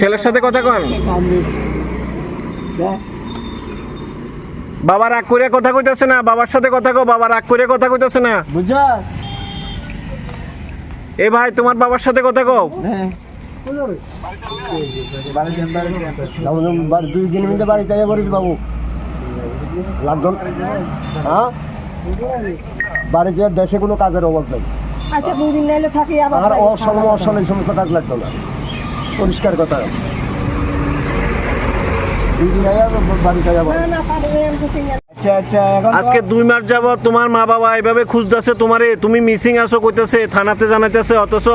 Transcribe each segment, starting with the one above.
ছেলের সাথে কথা কন বাবা রাগ করে কথা কইতেছে না বাবার সাথে কথা কো বাবা রাগ করে কথা কইতেছে না। এ ভাই তোমার বাবার সাথে কথা কও। হ্যাঁ। দুই দিন মধ্যে বাড়িতে যাব বাবু লাগন হ্যাঁ বাড়িতে দেশে কোনো কাজের অভাব নেই আচ্ছা নাইলে থাকি। আর অসম অসল এই সমস্ত কাজ লাগতো না। পরিষ্কার কথা। যাব। আচ্ছা আচ্ছা আজকে দুই মাস যাবত তোমার মা বাবা এভাবে খুঁজতেছে তোমারে তুমি মিসিং আছো কইতেছে থানাতে জানাইতেছে অথচ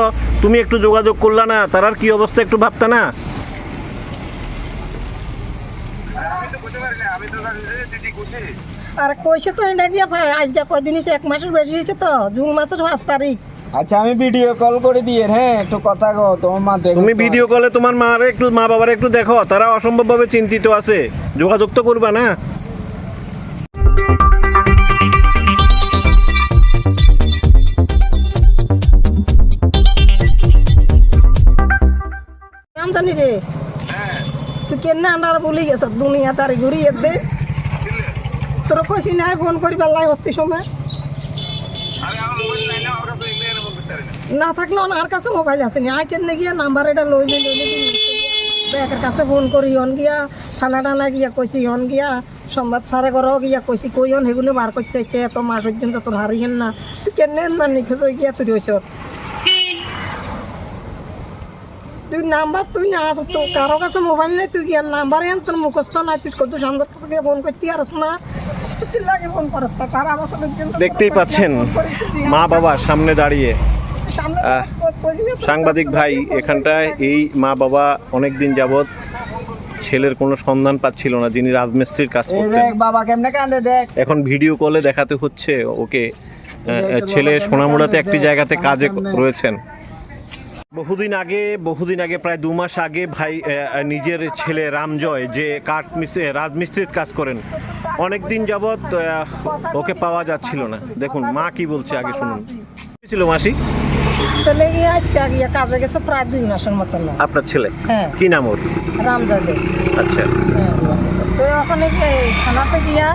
তুমি একটু যোগাযোগ করলা না তারার কি অবস্থা একটু ভাবতা না? আর কইছে তো এটা গিয়া ভাই আজকে কয়দিন হয়েছে এক মাসের বেশি হয়েছে তো জুন মাসের পাঁচ তারিখ। আচ্ছা আমি ভিডিও কল করে দিয়ে হ্যাঁ একটু কথা গো তোমার মা দেখো তুমি ভিডিও কলে তোমার মার একটু মা বাবার একটু দেখো তারা অসম্ভবভাবে চিন্তিত আছে। যোগাযোগ তো করবা না। নাম জানি রে? তুই কেন আমরা বলি গেছ? দুনিয়া তার ঘুরিয়ে দে। তোর কইছি নাই ফোন করি পেলাই অতি সময়। না থাকলে আর কাছে মোবাইল আছে নি। আই কেন গিয়া? নাম্বার এটা লইলে লইলে ব্যাকের কাছে ফোন করি হন গিয়া। থানা টানা গিয়া কইছি হন গিয়া। সংবাদ সারে করো গিয়া কইছি কই হন সেগুলো বার করতে হচ্ছে। এত মাস পর্যন্ত তোর হারিয়েন না। তুই কেন না নিখোঁজ গিয়া তুই রয়েছ তুই নাম্বার তুই না আস তো কারও কাছে মোবাইল নেই তুই গিয়া নাম্বার এন তোর মুখস্থ নাই। তুই কত সুন্দর থেকে ফোন করতে আর না দেখতেই পাচ্ছেন। মা বাবা সামনে দাঁড়িয়ে। সাংবাদিক ভাই এখানটায় এই মা বাবা অনেক দিন যাবৎ ছেলের কোনো সন্ধান পাচ্ছিল না যিনি রাজমিস্ত্রির কাজ করতেন। বাবা কেমনে কান্দে দেখ। এখন ভিডিও কলে দেখাতে হচ্ছে ওকে ছেলে সোনামুড়াতে একটি জায়গাতে কাজে রয়েছেন। বহুদিন আগে বহুদিন আগে প্রায় দু মাস আগে ভাই নিজের ছেলে রামজয় যে কাঠ মিস্ত্রি রাজমিস্ত্রির কাজ করেন অনেক দিন যাবৎ ওকে পাওয়া যাচ্ছিল না। দেখুন মা কি বলছে আগে শুনুন। ছিল মাসি? ছেলে গিয়ে আজকে গিয়ে কাজে গেছে প্রায় দুই মাসের মতন আপনার ছেলে? হ্যাঁ। কি নাম ওর? রামজাদে। আচ্ছা। তো ওখানে থানাতে গিয়া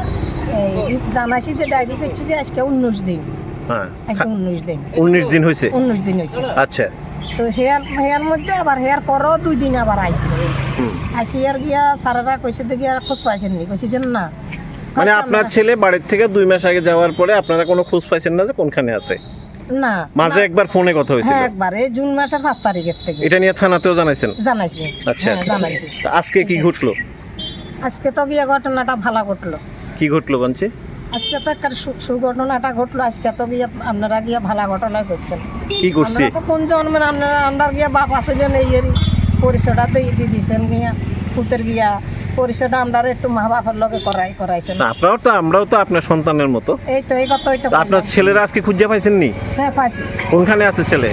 জানাইছি যে ডায়েরি করছি যে আজকে উনিশ দিন। হ্যাঁ। আজকে উনিশ দিন। উনিশ দিন হয়েছে উনিশ দিন হয়েছে আচ্ছা। তো হেয়ার হেয়ার মধ্যে আবার হেয়ার পরও দুই দিন আবার আইসি হুম। আইসি আর গিয়া সারারা কইছে খোঁজ পাইছেন নি। কইছি যে না। মানে আপনার ছেলে বাড়ির থেকে দুই মাস আগে যাওয়ার পরে আপনারা কোনো খোঁজ পাইছেন না যে কোনখানে আছে? না মাঝে একবার ফোনে কথা হয়েছিল? হ্যাঁ একবার। এই জুন মাসের পাঁচ তারিখের থেকে। এটা নিয়ে থানাতেও জানাইছেন? জানাইছি। আচ্ছা। হ্যাঁ জানাইছি। আজকে কি ঘটলো? আজকে তো গিয়া ঘটনাটা ভালো ঘটলো। কি ঘটলো বলছে আজকে তো একটা সুঘটনাটা ঘটলো। আজকে তো গিয়ে আপনারা গিয়া ভালো ঘটনা করছেন কি করছি তো কোন জন্মের? আপনারা আপনার গিয়া বাপ আছে যে এই পরিচয়টা দিয়ে দিয়েছেন গিয়া পুতের গিয়া। পরিচয়টা আমরা একটু মা লগে করাই করাইছেন। আপনারাও তো আমরাও তো আপনার সন্তানের মতো। এই তো এই কথা তা আপনার ছেলেরা আজকে খুঁজে পাইছেন নি হ্যাঁ পাইছি। কোনখানে আছে ছেলে?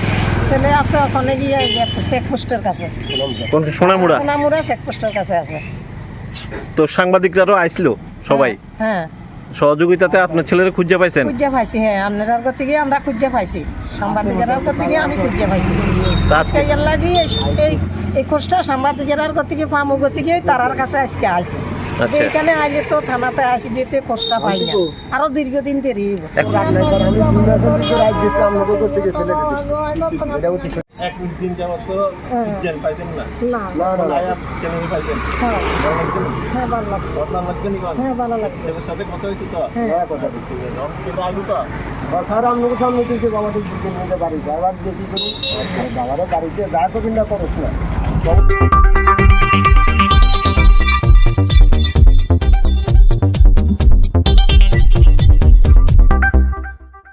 ছেলে আছে ওখানে গিয়ে কাছে। কোন সোনামুড়া? কাছে আছে। তো সাংবাদিকরাও আইসলো সবাই? হ্যাঁ। সহযোগিতাতে আপনার ছেলেরা খুঁজে পাইছেন? খুঁজে পাইছি হ্যাঁ। আপনার করতে গিয়ে আমরা খুঁজে পাইছি। সাংবাদিকের করতে গিয়ে আমি খুঁজে পাইছি। আজকে এই লাগি এই এই কোর্সটা সাংবাদিকের করতে গিয়ে পামো করতে গিয়ে তারার কাছে আজকে আইছি। আচ্ছা। এইখানে আইলে তো থানাতে আসি দিতে কোর্সটা পাই না। আরও দীর্ঘদিন দেরি হইব একদিন যাওয়ার তো হ্যাঁ। পাইছেন না? না। পাইছেন? হ্যাঁ। হ্যাঁ ভালো লাগছে। কথা লাগছে নি হ্যাঁ ভালো লাগছে। ছেলের সাথে কথা হয়েছে তো? হ্যাঁ। কিন্তু আলু তো স্যার আপনাকে সামনে দিয়েছে আমাদের দুজন মিলে বাড়িতে। আবার দেখি করুন বাবারা বাড়িতে যা তো কিনা করছ না।